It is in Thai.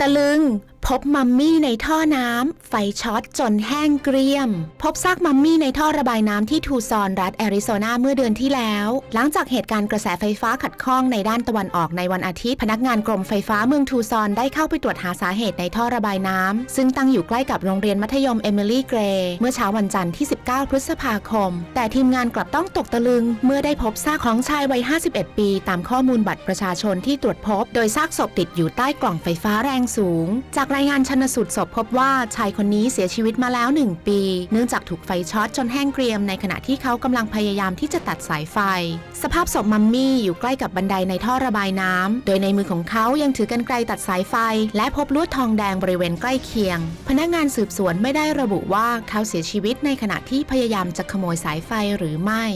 ตะลึง พบมัมมี่ในท่อน้ำ ไฟช็อตจนแห้งเกรียม พบซากมัมมี่ในท่อระบายน้ำที่ทูซอนรัฐแอริโซนาเมื่อเดือนที่แล้ว หลังจากเหตุการณ์กระแสไฟฟ้าขัดข้องในด้านตะวันออกในวันอาทิตย์ พนักงานกรมไฟฟ้าเมืองทูซอนได้เข้าไปตรวจหาสาเหตุในท่อระบายน้ำ ซึ่งตั้งอยู่ใกล้กับโรงเรียนมัธยมเอมิลี่เกรย์เมื่อเช้าวันจันทร์ที่ 19 พฤษภาคม แต่ทีมงานกลับต้องตกตะลึง เมื่อได้พบซากของชายวัย 51 ปี ตามข้อมูลบัตรประชาชนที่ตรวจพบ โดยซากศพติดอยู่ใต้กล่องไฟฟ้าแรงสูง จากรายงานชนสูตรศพพบว่าชายคนนี้เสียชีวิตมาแล้ว 1 ปี เนื่องจากถูกไฟช็อตจนแห้งเกรียมในขณะที่เขากำลังพยายามที่จะตัดสายไฟ สภาพศพมัมมี่อยู่ใกล้กับบันไดในท่อระบายน้ำ โดยในมือของเขายังถือกรรไกรตัดสายไฟ และพบลวดทองแดงบริเวณใกล้เคียง พนักงานสืบสวนไม่ได้ระบุว่าเขาเสียชีวิตในขณะที่พยายามจะขโมยสายไฟหรือไม่